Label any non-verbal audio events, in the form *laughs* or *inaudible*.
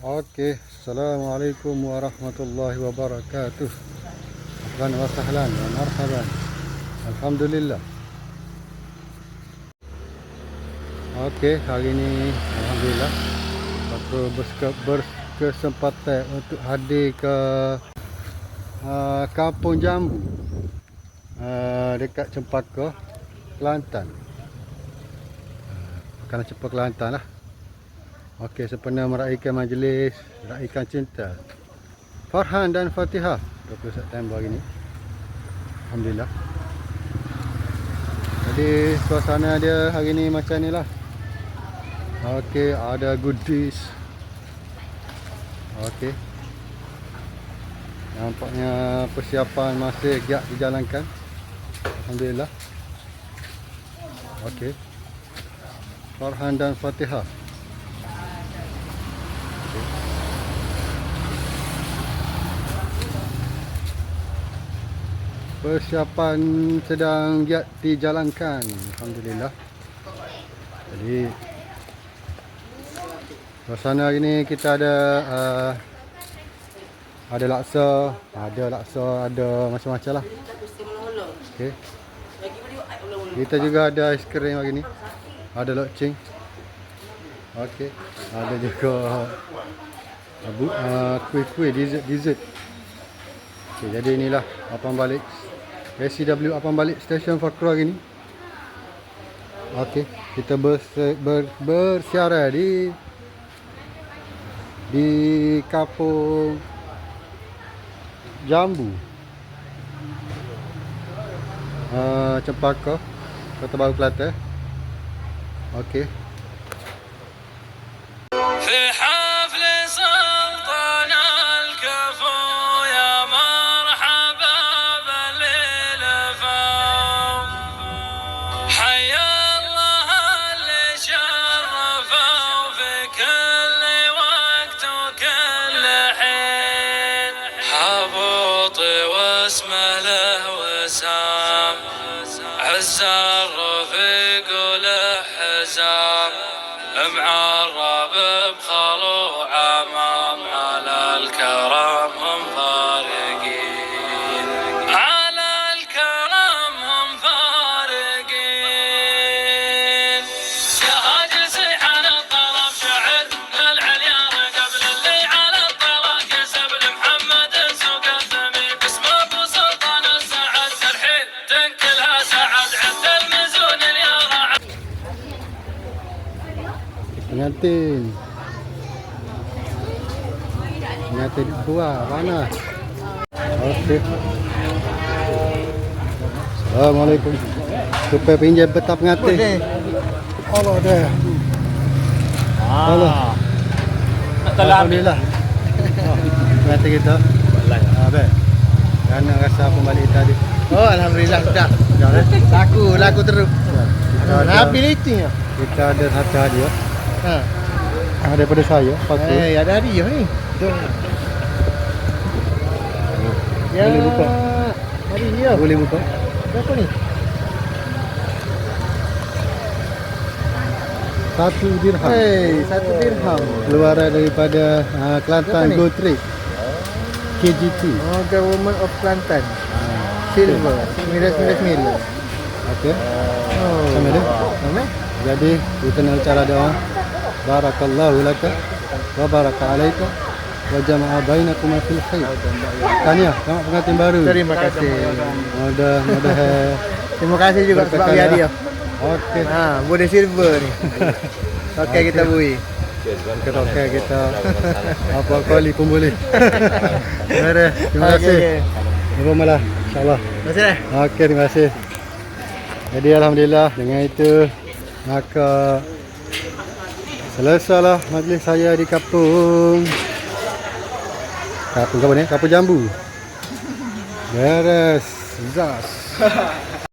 Okey, Assalamualaikum warahmatullahi wabarakatuh. Ahlan wa sahlan wa marhaban. Alhamdulillah. Okey, hari ini alhamdulillah aku berkesempatan untuk hadir ke uh, Kampung Jambu. Uh, dekat Cempaka, Kelantan. Uh, Bukan Cempaka Kelantan lah. Okey, sempena meraihkan majlis Raikan Cinta. Farhan dan Fatihah 20 September hari ini Alhamdulillah. Jadi suasana dia hari ni macam ni lah. Okey, ada goodies Okey. Nampaknya persiapan masih giat dijalankan. Alhamdulillah. Okey. Farhan dan Fatihah Persiapan sedang giat dijalankan Alhamdulillah. Jadi Suasana hari ni kita ada uh, Ada laksa Ada laksa Ada macam-macam lah. Okay. Kita juga ada aiskrim hari ni. Ada lokcing Okey. Ada juga Abu, uh, kuih-kuih dessert dessert. Okey, jadi inilah Apam Balik SCW Apam Balik Stesen Fakra hari ni. Okey, kita ber, ber, bersiaran di di Kampung Jambu. Uh, Cempaka, Kota Baru Kelantan. Okey. حبوطي واسمه له وسام. عز الرفيق وله حزام. معرب بخلو Pengantin Pengantin buah panas Okey. Assalamualaikum. Supaya pinjam betap pengantin. Allah dah Allah Alhamdulillah. Oh, Pengantin kita. Ah, Baik. Kerana rasa pembalik tadi. Oh alhamdulillah sudah. Dah eh? Laku laku terus. Kita ada, Habis meeting ya. kita ada satu hadiah Ha. ah, Daripada saya Fakul Eh ada hadiah ni. Ya. Boleh buka? Hadiah. Boleh buka Berapa ni? Satu dirham Hei, satu dirham. keluaran daripada uh, Kelantan? Go Trade KGT Oh, Government of Kelantan. Silver. 999. okey Oh. sama dia Mana? jadi kita nak cara doa barakallahu laka wa baraka alaika wa jama'a bainakum fil khair tahniah selamat pengantin baru Terima kasih. mudah mudah Terima kasih juga sebab bagi hadiah. okey Ha, boleh silver ni. Okey kita bui. okey kita apa kali pun boleh terima *laughs* kasih Terima malah insyaallah Terima kasih dah. Okey, terima kasih. Jadi Alhamdulillah dengan itu maka selesailah majlis saya di kampung Kampung apa ni? Kampung Jambu. Beres. Zas.